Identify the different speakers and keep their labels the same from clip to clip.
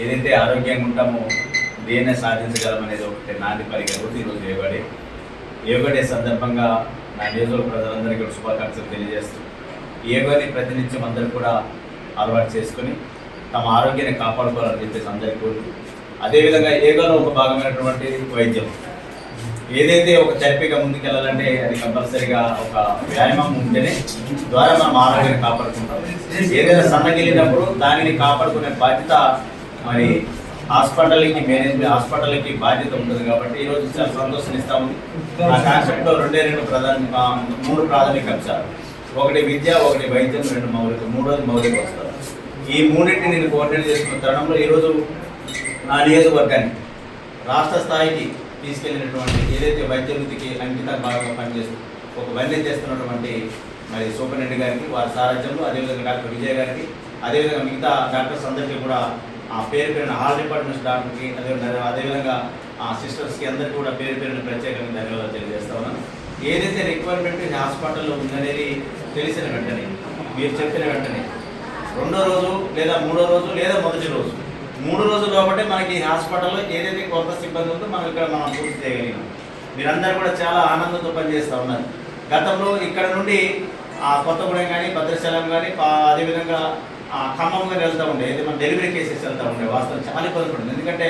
Speaker 1: ఏదైతే ఆరోగ్యంగా ఉంటామో దేన్నే సాధించగలం అనేది ఒకటి నాది పరిగణ ఈరోజు యోగా డే సందర్భంగా నా నియోజకవర్గ ప్రజలందరికీ శుభాకాంక్షలు తెలియజేస్తూ ఈ యోగాని ప్రతినిత్యం అందరూ కూడా అలవాటు చేసుకొని తమ ఆరోగ్యాన్ని కాపాడుకోవాలని చెప్పేసి అందరికీ కోరుతూ అదేవిధంగా యోగాలో ఒక భాగమైనటువంటి వైద్యం. ఏదైతే ఒక థెరపీగా ముందుకెళ్ళాలంటే అది కంపల్సరీగా ఒక వ్యాయామం ఉంటేనే ద్వారా మనం ఆరోగ్యాన్ని కాపాడుకుంటాం. ఏదైనా సన్నగిలినప్పుడు దానిని కాపాడుకునే బాధ్యత మరి హాస్పిటల్కి మేనేజ్మెంట్ హాస్పిటల్కి బాధ్యత ఉంటుంది కాబట్టి ఈరోజు చాలా సంతోషం ఇస్తాము ఆ కాన్సెప్ట్లో రెండే రెండు ప్రధాన మూడు ప్రాథమిక అంశాలు. ఒకటి విద్య ఒకటి వైద్యం రెండు మౌలిక మూడోది మౌలిక వస్తారు ఈ మూడింటిని నేను కోఆర్డినేట్ చేసుకున్న తరుణంలో ఈరోజు నా నియోజకవర్గాన్ని రాష్ట్ర స్థాయికి తీసుకెళ్ళినటువంటి ఏదైతే వైద్య వృత్తికి అంకితం బాగా పనిచేస్తూ ఒక వన్య చేస్తున్నటువంటి మరి సూపరింటెండెంట్ గారికి వారి సారథ్యంలో అదేవిధంగా డాక్టర్ విజయ్ గారికి అదేవిధంగా మిగతా డాక్టర్స్ అందరికీ కూడా పేరు పేరున ఆల్ డిపార్ట్మెంట్స్ డాక్టర్కి అదేవిధంగా అదేవిధంగా ఆ సిస్టర్స్కి అందరికీ కూడా పేరు పేరున ప్రత్యేకంగా ధన్యవాదాలు తెలియజేస్తా ఉన్నాను. ఏదైతే రిక్వైర్మెంట్ హాస్పిటల్లో ఉందనేది తెలిసిన వెంటనే మీరు చెప్పిన వెంటనే రెండో రోజు లేదా మూడో రోజు లేదా మొదటి రోజు మూడు రోజులు కాబట్టి మనకి ఈ హాస్పిటల్లో ఏదైతే కొత్త సిబ్బంది ఉందో మనం ఇక్కడ మనం పూర్తి చేయగలిగాం. మీరందరూ కూడా చాలా ఆనందంతో పనిచేస్తూ ఉన్నారు. గతంలో ఇక్కడ నుండి ఆ కొత్తగూడెం కానీ భద్రాచలం కానీ అదేవిధంగా ఆ ఖమ్మం వెళ్తూ ఉండే మన డెలివరీ కేసెస్ వెళ్తూ ఉండే వాస్తవం చాలా ఇబ్బంది పడింది. ఎందుకంటే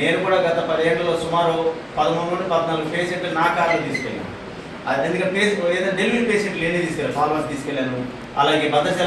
Speaker 1: నేను కూడా గత పదిహేడులో సుమారు పదమూడు నుండి పద్నాలుగు పేషెంట్లు నా కార్లో తీసుకెళ్ళాను. అది ఎందుకంటే పేషెంట్ ఏదైనా డెలివరీ పేషెంట్లు నేనే తీసుకెళ్ళాను ఫార్మర్స్ తీసుకెళ్ళాను. అలాగే భద్రశాల